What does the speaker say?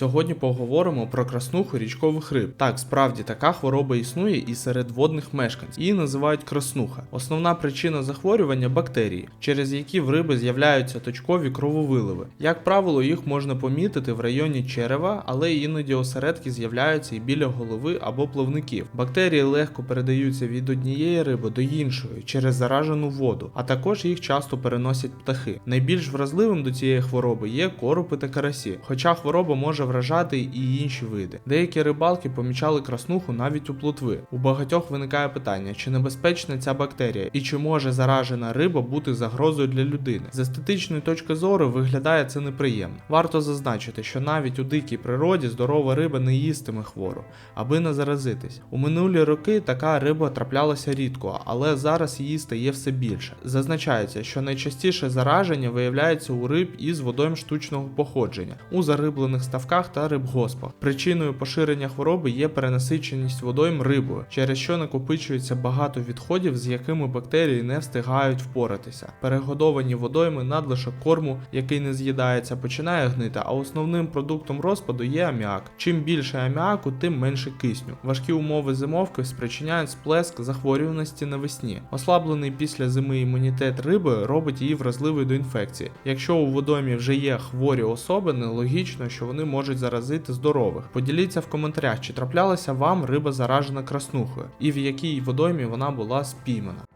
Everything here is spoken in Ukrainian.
Сьогодні поговоримо про краснуху річкових риб. Так, справді така хвороба існує і серед водних мешканців. Її називають краснуха. Основна причина захворювання бактерії, через які в риби з'являються точкові крововиливи. Як правило, їх можна помітити в районі черева, але іноді осередки з'являються і біля голови або плавників. Бактерії легко передаються від однієї риби до іншої через заражену воду, а також їх часто переносять птахи. Найбільш вразливим до цієї хвороби є коропи та карасі, хоча хвороба може вражати і інші види. Деякі рибалки помічали краснуху навіть у плотви. У багатьох виникає питання, чи небезпечна ця бактерія і чи може заражена риба бути загрозою для людини. З естетичної точки зору виглядає це неприємно. Варто зазначити, що навіть у дикій природі здорова риба не їстиме хвору, аби не заразитись. У минулі роки така риба траплялася рідко, але зараз її стає все більше. Зазначається, що найчастіше зараження виявляється у риб із водойм штучного походження, у зариблених ставках та рибгоспах. Причиною поширення хвороби є перенасиченість водойм рибою, через що накопичується багато відходів, з якими бактерії не встигають впоратися. Перегодовані водойми надлишок корму, який не з'їдається, починає гнити, а основним продуктом розпаду є аміак. Чим більше аміаку, тим менше кисню. Важкі умови зимовки спричиняють сплеск захворюваності навесні. Ослаблений після зими імунітет риби робить її вразливою до інфекції. Якщо у водоймі вже є хворі особини, логічно, що вони можуть заразити здорових. Поділіться в коментарях, чи траплялася вам риба заражена краснухою, і в якій водоймі вона була спіймана.